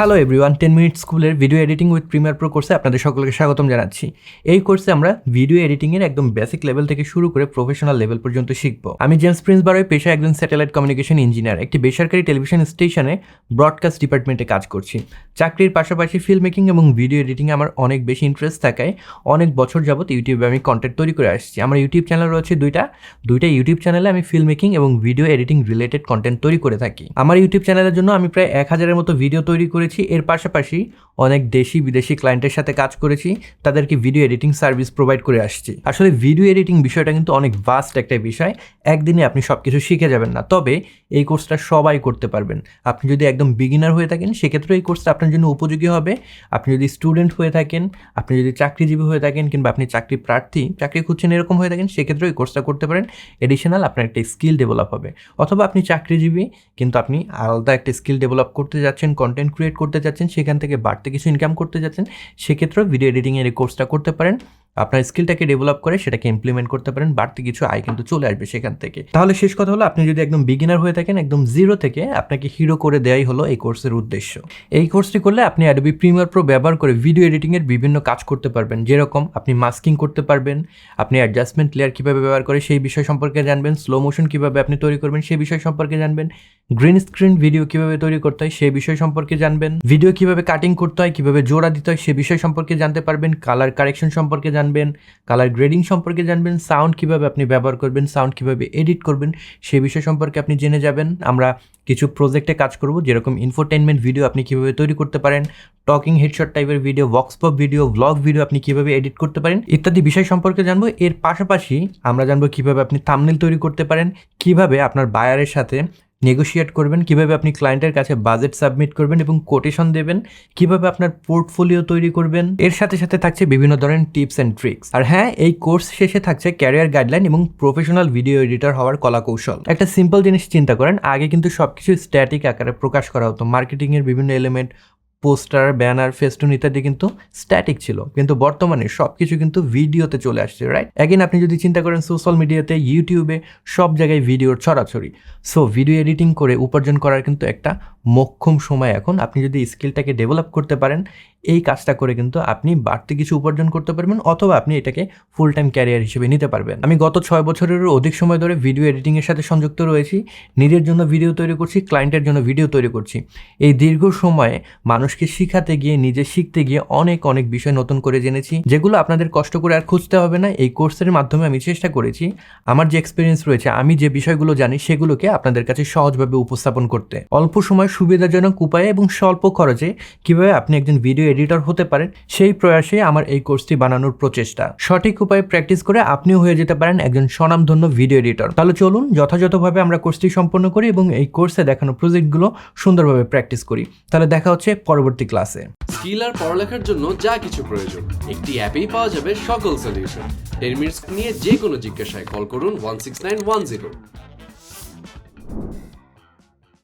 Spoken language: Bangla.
হ্যালো এভরিওয়ান টেন মিনিট স্কুলের video editing with premiere pro কোর্সে আপনাদের সকলকে স্বাগতম জানাচ্ছি। এই কোর্সে আমরা ভিডিও এডিটিংয়ের একদম বেসিক লেভেল থেকে শুরু করে প্রফেশনাল লেভেল পর্যন্ত শিখব। আমি জেমস প্রিন্স বারোয় পেশায় একজন স্যাটেলাইট কমিউনিকেশন ইঞ্জিনিয়ার একটি বেসরকারি টেলিভিশন স্টেশনে ব্রডকাস্ট ডিপার্টমেন্টে কাজ করছি। চাকরির পাশাপাশি ফিল্ম মেকিং এবং ভিডিও এডিটিংয়ে আমার অনেক বেশি ইন্টারেস্ট থাকায় অনেক বছর যাবত ইউটিউবে আমি কন্টেন্ট তৈরি করে আসছি। আমার ইউটিউব চ্যানেল রয়েছে দুইটা। দুইটা ইউটিউব চ্যানেলে আমি ফিল্ম মেকিং এবং ভিডিও এডিটিং রিলেটেড কন্টেন্ট তৈরি করে থাকি। আমার ইউটিউব চ্যানেলের জন্য আমি প্রায় এক হাজারের মতো ভিডিও তৈরি করেছি এর পাশাপাশি অনেক দেশি বিদেশি ক্লায়েন্টের সাথে কাজ করেছি, তাদেরকে ভিডিও এডিটিং সার্ভিস প্রোভাইড করে আসছি। আসলে ভিডিও এডিটিং বিষয়টা কিন্তু অনেক ভাস্ট একটা বিষয়, একদিনে আপনি সব কিছু শিখে যাবেন না। তবে এই কোর্সটা সবাই করতে পারবেন। আপনি যদি একদম বিগিনার হয়ে থাকেন সেক্ষেত্রে এই কোর্সটা আপনার জন্য উপযোগী হবে। আপনি যদি স্টুডেন্ট হয়ে থাকেন, আপনি যদি চাকরিজীবী হয়ে থাকেন কিংবা আপনি চাকরি প্রার্থী, চাকরি খুঁজছেন এরকম হয়ে থাকেন সেক্ষেত্রে এই কোর্সটা করতে পারেন। এডিশনাল আপনার একটা স্কিল ডেভেলপ হবে। অথবা আপনি চাকরিজীবী, কিন্তু আপনি আলাদা একটা স্কিল ডেভেলপ করতে যাচ্ছেন কন্টেন্ট ক্রিয়েট করতে যাচ্ছেন, সেখান থেকে বাড়তি কিছু ইনকাম করতে যাচ্ছেন সেক্ষেত্রেও ভিডিও এডিটিংয়ের এই কোর্সটা করতে পারেন। আপনার স্কিলটাকে ডেভেলপ করে সেটাকে ইমপ্লিমেন্ট করতে পারেন, বাড়তি কিছু আয় কিন্তু চলে আসবে সেখান থেকে। তাহলে শেষ কথা হলো, আপনি যদি একদম বিগিনার হয়ে থাকেন, একদম জিরো থেকে, আপনাকে হিরো করে দেওয়াই হলো এই কোর্সের উদ্দেশ্য। এই কোর্সটি করলে আপনি অ্যাডোবি প্রিমিয়ার প্রো ব্যবহার করে ভিডিও এডিটিংয়ের বিভিন্ন কাজ করতে পারবেন। যেরকম আপনি মাস্কিং করতে পারবেন, আপনি অ্যাডজাস্টমেন্ট লেয়ার কীভাবে ব্যবহার করে সেই বিষয় সম্পর্কে জানবেন স্লো মোশন কীভাবে আপনি তৈরি করবেন, সেই বিষয় সম্পর্কে জানবেন গ্রিন স্ক্রিন ভিডিও কীভাবে তৈরি করতে হয়, সেই বিষয় সম্পর্কে জানবেন ভিডিও কীভাবে কাটিং করতে হয়, কীভাবে জোড়া দিতে হয় সে বিষয় সম্পর্কে জানতে পারবেন কালার কারেকশন সম্পর্কে জানবেন কালার গ্রেডিং সম্পর্কে জানবেন সাউন্ড কীভাবে আপনি ব্যবহার করবেন সাউন্ড কীভাবে এডিট করবেন, সে বিষয় সম্পর্কে আপনি জেনে যাবেন। আমরা কিছু প্রজেক্টে কাজ করব, যেরকম ইনফোটেনমেন্ট ভিডিও আপনি কীভাবে তৈরি করতে পারেন টকিং হেডশট টাইপের video vox pop video vlog video আপনি কীভাবে এডিট করতে পারেন, ইত্যাদি বিষয় সম্পর্কে জানব। এর পাশাপাশি আমরা জানব কীভাবে আপনি থামনেল তৈরি করতে পারেন, কীভাবে আপনার বায়ারের সাথে নেগোশিয়েট করবেন, কীভাবে আপনি ক্লায়েন্টের কাছে বাজেট সাবমিট করবেন এবং কোটেশন দেবেন, কীভাবে আপনার পোর্টফোলিও তৈরি করবেন, এর সাথে সাথে থাকছে বিভিন্ন ধরনের টিপস অ্যান্ড ট্রিক্স আর হ্যাঁ এই কোর্স শেষে থাকছে ক্যারিয়ার গাইডলাইন এবং প্রফেশনাল ভিডিও এডিটর হওয়ার কলা কৌশল একটা সিম্পল জিনিস চিন্তা করেন, আগে কিন্তু সবকিছু স্ট্যাটিক আকারে প্রকাশ করা হতো মার্কেটিংয়ের বিভিন্ন এলিমেন্ট পোস্টার, ব্যানার, ফেস্টুন ইত্যাদি কিন্তু স্ট্যাটিক ছিল। কিন্তু বর্তমানে সব কিছু কিন্তু ভিডিওতে চলে আসছে রাইট অ্যাগেন আপনি যদি চিন্তা করেন সোশ্যাল মিডিয়াতে ইউটিউবে সব জায়গায় ভিডিওর ছড়াছড়ি। সো ভিডিও এডিটিং করে উপার্জন করার কিন্তু একটা মক্ষম সময় এখন। আপনি যদি স্কিলটাকে ডেভেলপ করতে পারেন এই কাজটা করে কিন্তু আপনি বাড়তি কিছু উপার্জন করতে পারবেন অথবা আপনি এটাকে ফুল টাইম ক্যারিয়ার হিসেবে নিতে পারবেন। আমি গত ছয় বছরেরও অধিক সময় ধরে ভিডিও এডিটিংয়ের সাথে সংযুক্ত রয়েছি। নিজের জন্য ভিডিও তৈরি করছি ক্লায়েন্টের জন্য ভিডিও তৈরি করছি। এই দীর্ঘ সময়ে মানুষকে শিখাতে গিয়ে, নিজে শিখতে গিয়ে অনেক অনেক বিষয় নতুন করে জেনেছি, যেগুলো আপনাদের কষ্ট করে আর খুঁজতে হবে না। এই কোর্সের মাধ্যমে আমি চেষ্টা করেছি। আমার যে এক্সপিরিয়েন্স রয়েছে, আমি যে বিষয়গুলো জানি, সেগুলোকে আপনাদের কাছে সহজভাবে উপস্থাপন করতে। অল্প সময় সুবিধাজনক উপায়ে এবং স্বল্প খরচে কীভাবে আপনি একজন ভিডিও এডিটর হতে পারেন, সেই প্রয়াসে আমার এই কোর্সটি বানানোর প্রচেষ্টা। সঠিক উপায়ে প্র্যাকটিস করে আপনিও হয়ে যেতে পারেন একজন স্বনামধন্য ভিডিও এডিটর। তাহলে চলুন যথাযথভাবে আমরা কোর্সটি সম্পন্ন করি এবং এই কোর্সে দেখানো প্রজেক্টগুলো সুন্দরভাবে প্র্যাকটিস করি। তাহলে দেখা হচ্ছে পরবর্তী ক্লাসে। স্কিল আর পড়ালেখার জন্য যা কিছু প্রয়োজন, একটি অ্যাপেই পাওয়া যাবে সকল সলিউশন টেন মিনিটস নিয়ে যে কোনো জিজ্ঞাসায় কল করুন one six nine one zero